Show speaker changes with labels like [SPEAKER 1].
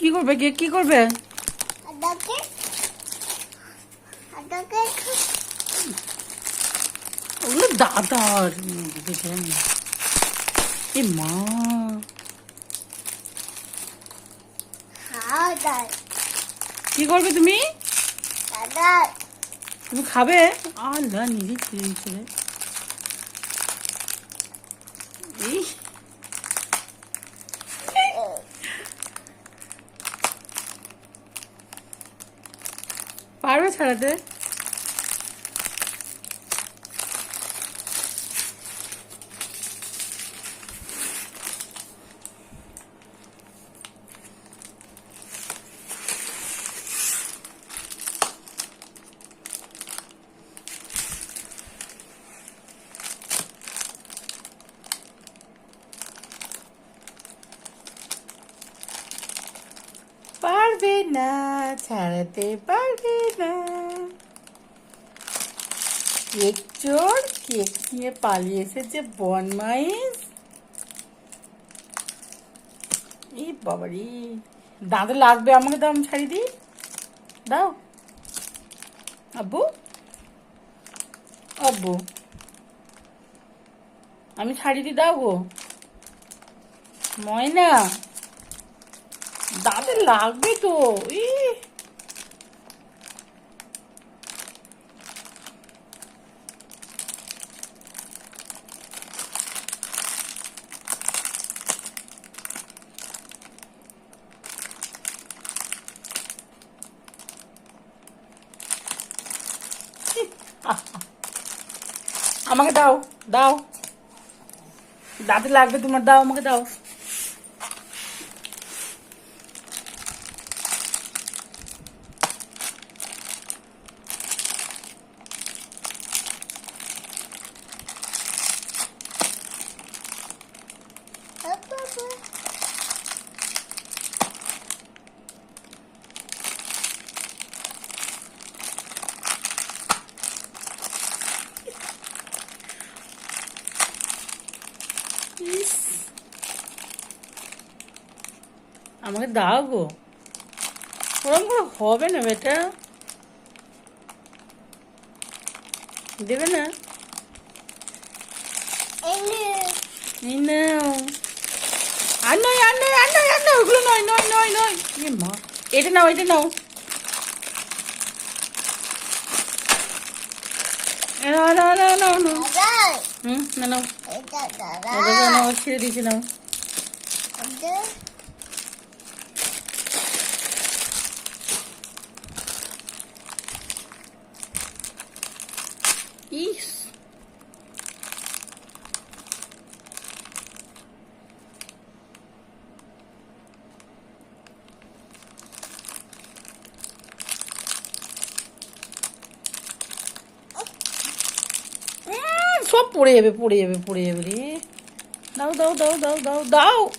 [SPEAKER 1] কি করবে কে? কি করবে? ওগুলো দাদার দেখেন এ মা। কি করবে তুমি? তুমি খাবে? আল্লাহ নিজে খেয়ে এই পারবে ছাড়াতে? পারবে না, ছাড়াতে পারবে না। কেক চোর, কেক নিয়ে পালিয়ে এসেছে বনমাইস এই বাবারি, দাঁতে লাগবে আমাকে দাও, আমি ছাড়ি দিই। দাও। আব্বু? আব্বু? আমি ছাড়ি দিই, দাও গো। ময়না? দাঁতে লাগবে তো ই আমাকে দাও দাও দাঁতে লাগবে তোমার দাও আমাকে দাও আমাকে দাও গো। ওরকম করে হবে না বেটা। দেবে না? এই আর নয় আর নয় আর নয় আর নয় ওগুলো নয় নয় নয় নয়। মা এটা নাও এটা নাও। ছেড়ে দিয়েছি নাও। ইস। পড়ে যাবে পড়ে যাবে পড়ে যাবে রে। দাও দাও দাও দাও দাও দাও।